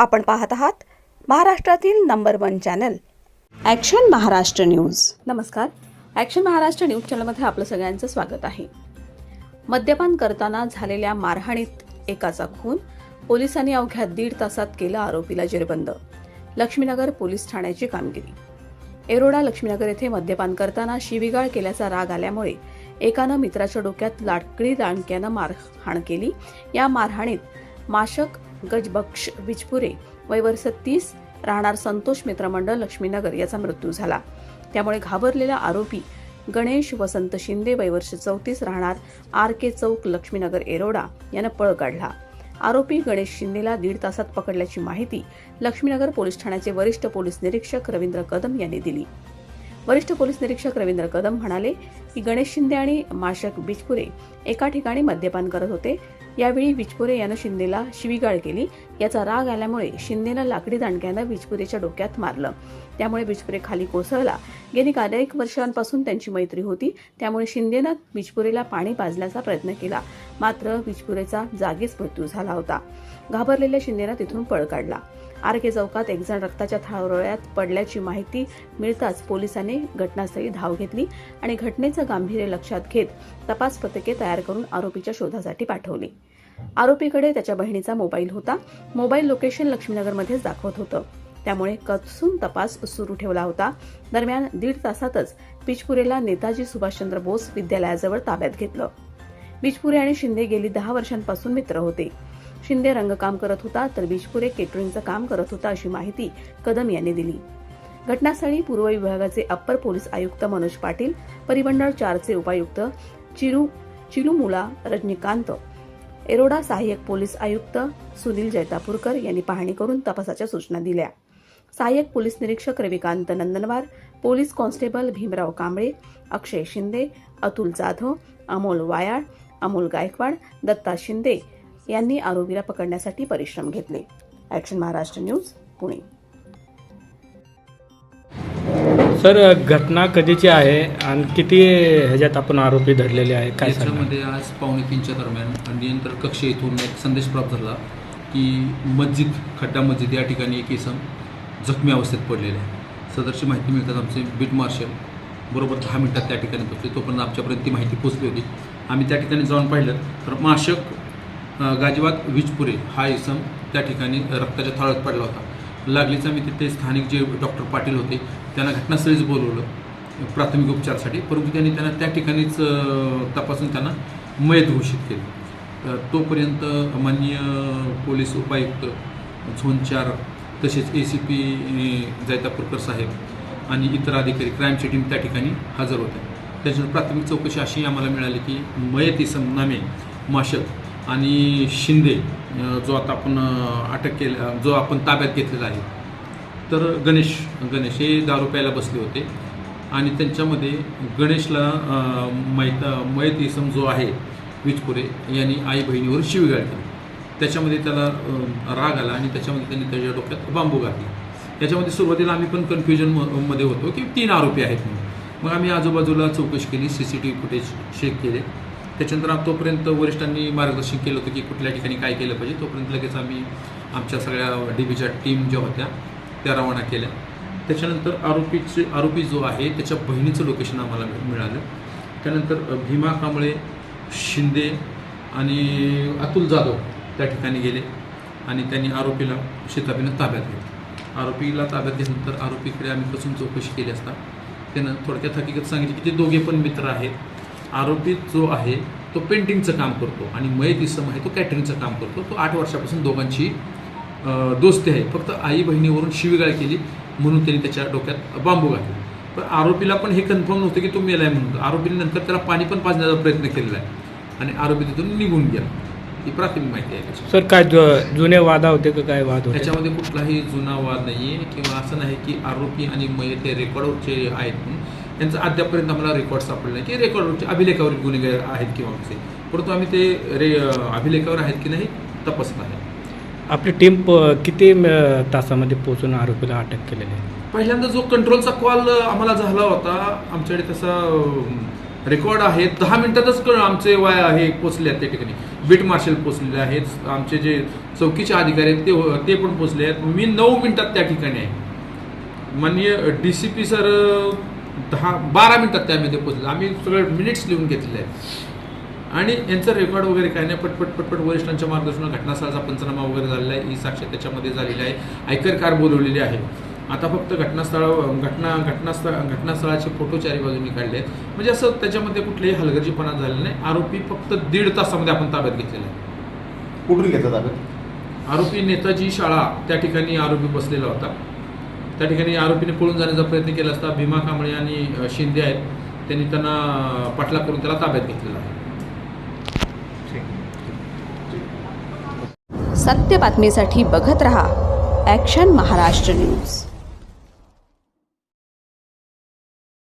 आपण पाहत आहात महाराष्ट्रातील number one channel. Action Maharashtra news. नमस्कार. ॲक्शन महाराष्ट्र न्यूज चॅनलमध्ये आपलं सगळ्यांचं स्वागत आहे. मद्यपान करताना झालेल्या मारहाणीत एकाचा खून पोलिसांनी अवघ्या दीड तासात केलं आरोपीला जेरबंद. लक्ष्मीनगर पोलीस ठाण्याची कामगिरी. एरोडा लक्ष्मीनगर येथे मद्यपान करताना शिवीगाळ केल्याचा राग आल्यामुळे एकानं मित्राच्या डोक्यात लाकडी दांडक्यानं मारहाण केली. या मारहाणीत माशक गजबक्ष विजपुरे वय वर्ष तीस राहणार संतोष मित्रमंडळ लक्ष्मीनगर याचा मृत्यू झाला. त्यामुळे घाबरलेला आरोपी गणेश वसंत शिंदे वयवर्ष चौतीस राहणार आर के चौक लक्ष्मीनगर एरोडा यानं पळ काढला. आरोपी गणेश शिंदेला दीड तासात पकडल्याची माहिती लक्ष्मीनगर पोलीस ठाण्याचे वरिष्ठ पोलीस निरीक्षक रवींद्र कदम यांनी दिली. वरिष्ठ पोलीस निरीक्षक रवींद्र कदम म्हणाले की गणेश शिंदे आणि माशक बिजपुरे एका ठिकाणी मद्यपान करत होते. यावेळी विचपुरे यानं शिंदेला शिवीगाळ केली. याचा राग आल्यामुळे शिंदेनं लाकडी दांडक्यानं विजपुरेच्या डोक्यात मारलं. त्यामुळे विजपुरे खाली कोसळला. गेली अनेक वर्षांपासून त्यांची मैत्री होती. त्यामुळे शिंदेनं विजपुरेला पाणी पाजण्याचा प्रयत्न केला. मात्र विजपुरेचा जागीच मृत्यू झाला होता. घाबरलेल्या शिंदेनं तिथून पळ काढला. आर के चौकात एक जण रक्ताच्या थारोळ्यात पडल्याची माहिती मिळताच पोलिसांनी घटनास्थळी धाव घेतली आणि घटनेचं गांभीर्य लक्षात घेत तपास पथके तयार करून आरोपीच्या शोधासाठी पाठवली. आरोपीकडे त्याच्या बहिणीचा मोबाईल होता. मोबाईल लोकेशन लक्ष्मीनगरमध्येच दाखवत होतं. त्यामुळे कसून तपास सुरू ठेवला होता. दरम्यान दीड तासातच पिचपुरेला नेताजी सुभाषचंद्र बोस विद्यालयाजवळ ताब्यात घेतलं. बिजपुरे आणि शिंदे गेली दहा वर्षांपासून मित्र होते. शिंदे रंगकाम करत होता तर बिजपुरे केटरिंगचं काम करत होता अशी माहिती कदम यांनी दिली. घटनास्थळी पूर्व विभागाचे अप्पर पोलीस आयुक्त मनोज पाटील परिमंडळ चारचे उपायुक्त चिरू चिरुमुला रजनीकांत एरोडा सहाय्यक पोलीस आयुक्त सुनील जैतापूरकर यांनी पाहणी करून तपासाच्या सूचना दिल्या. सहाय्यक पोलीस निरीक्षक रविकांत नंदनवार पोलीस कॉन्स्टेबल भीमराव कांबळे अक्षय शिंदे अतुल जाधव अमोल वायाळ अमोल गायकवाड दत्ता शिंदे यांनी आरोपीला पकडण्यासाठी परिश्रम घेतले. Action Maharashtra news Pune sir घटना कधीची आहे आणि किती ह्याच्यात आपण आरोपी धरलेले आहे काय सांगा याच्यामध्ये आज पावणे तीनच्या दरम्यान नियंत्रण कक्ष येथून एक संदेश प्राप्त झाला की मस्जिद खड्डा मस्जिद या ठिकाणी एक इसम जखमी अवस्थेत पडलेले आहे. सदरची माहिती मिळतात आमचे बीट मार्शल बरोबर दहा मिनिटात त्या ठिकाणी पोहोचले. तोपर्यंत आमच्यापर्यंत ती माहिती पोचली होती. आम्ही त्या ठिकाणी जाऊन पाहिलं तर माशक अ, गाजिबात विजपुरे हा इसम त्या ठिकाणी रक्ताच्या थाळत पडला होता. लागलीच आम्ही तिथे स्थानिक जे डॉक्टर पाटील होते त्यांना घटनास्थळीच बोलवलं प्राथमिक उपचारासाठी. परंतु त्यांनी त्यांना त्या ठिकाणीच तपासून त्यांना मयत घोषित केलं. तोपर्यंत माननीय पोलीस उपायुक्त झोन चार तसेच ए सी पी जैतापूरकर साहेब आणि इतर अधिकारी क्राईमची टीम त्या ठिकाणी हजर होत्या. त्याच्यानंतर प्राथमिक चौकशी अशी आम्हाला मिळाली की मयत इसम नामे माशक आणि शिंदे जो आता आपण अटक केला जो आपण ताब्यात घेतलेला आहे. तर गणेश गणेश हे दारू प्यायला बसले होते. आणि त्यांच्यामध्ये गणेशला मैत मैत इसम जो आहे विजपुरे यांनी आई बहिणीवर शिवीगाळ केली त्याच्यामध्ये त्याला राग आला आणि त्याच्यामध्ये त्यांनी त्याच्या डोक्यात बांबू घातली. त्याच्यामध्ये सुरुवातीला आम्ही पण कन्फ्युजनमध्ये होतो की तीन आरोपी आहेत म्हणून. मग आम्ही आजूबाजूला चौकशी केली C C T V footage check केले. त्याच्यानंतर तोपर्यंत वरिष्ठांनी मार्गदर्शन केलं होतं की कुठल्या ठिकाणी काय केलं पाहिजे. तोपर्यंत लगेच आम्ही आमच्या सगळ्या डी बीच्या टीम ज्या होत्या त्या रवाना केल्या. त्याच्यानंतर आरोपीचे आरोपी जो आहे त्याच्या बहिणीचं लोकेशन आम्हाला मिळालं. त्यानंतर भीमा कांबळे शिंदे आणि अतुल जाधव त्या ठिकाणी गेले आणि त्यांनी आरोपीला शेताबीनं ताब्यात घेतलं. आरोपीला ताब्यात घेतल्यानंतर आरोपीकडे आम्ही कसून चौकशी केली असता. त्यानं थोडक्यात हकीकत सांगितली की ते दोघे पण मित्र आहेत. आरोपी जो आहे तो पेंटिंगचं काम करतो आणि मयत इसम आहे तो कॅटरिंगचं काम करतो. तो आठ वर्षापासून दोघांची दोस्ती आहे. फक्त आई बहिणीवरून शिवीगाळ केली म्हणून त्यांनी त्याच्या डोक्यात बांबू घातला. पण आरोपीला पण हे कन्फर्म नव्हतं की तो मेलाय म्हणून. आरोपीने नंतर त्याला पाणी पण पाजण्याचा प्रयत्न केलेला आहे. आणि आरोपी तिथून निघून गेला. ही प्राथमिक माहिती आहे सर काय जुने वादा होते का? काय वाद होते? त्याच्यामध्ये कुठलाही जुना वाद नाही आहे किंवा असं नाही की आरोपी आणि मयत हे रेकॉर्डवरचे आहेत म्हणून. त्यांचं अद्यापर्यंत आम्हाला रेकॉर्ड सापडलं नाही. की रेकॉर्डवरचे अभिलेखावर गुन्हेगार आहेत किंवा कसे परंतु आम्ही ते रे अभिलेखावर आहेत की नाही तपासत आहे. आपली टीम प- किती तासामध्ये पोहोचून आरोपीला अटक केलेली आहे? पहिल्यांदा जो कंट्रोलचा कॉल आम्हाला झाला होता आमच्याकडे तसा रेकॉर्ड आहे. दहा मिनिटातच आमचे वाय हे पोचले आहेत त्या ठिकाणी. बीट मार्शल पोचलेले आहेत. आमचे जे चौकीचे अधिकारी आहेत ते ते पण पोचले आहेत. मी नऊ मिनिटात त्या ठिकाणी आहे. माननीय डी सी पी सर दहा बारा मिनिटात त्यामध्ये पोचले आम्ही सगळं मिनिट्स लिहून घेतलेले आहेत. आणि यांचं रेकॉर्ड वगैरे काय नाही. पटपट पटपट वरिष्ठांच्या मार्गदर्शनात घटनास्थळाचा पंचनामा वगैरे झालेला आहे. ई साक्ष त्याच्यामध्ये झालेली आहे. आयकर कार बोलवलेली आहे. आता फक्त घटनास्थळ घटना घटनास्थळ घटनास्थळाचे फोटो चारी बाजूंनी काढले आहेत. म्हणजे असं त्याच्यामध्ये कुठलेही हलगर्जीपणा झालेला नाही. आरोपी फक्त दीड तासामध्ये आपण ताब्यात घेतलेला आहे. कुठून घेतात आपण आरोपी नेताजी शाळा. त्या ठिकाणी आरोपी बसलेला होता. त्या ठिकाणी आरोपीने पळून जाण्याचा प्रयत्न केला असता भीमा कांबळे आणि शिंदे आहेत. त्यांनी त्यांना पाठलाग करून त्याला ताब्यात घेतलेला आहे. सत्य बातमीसाठी बघत रहा ॲक्शन महाराष्ट्र न्यूज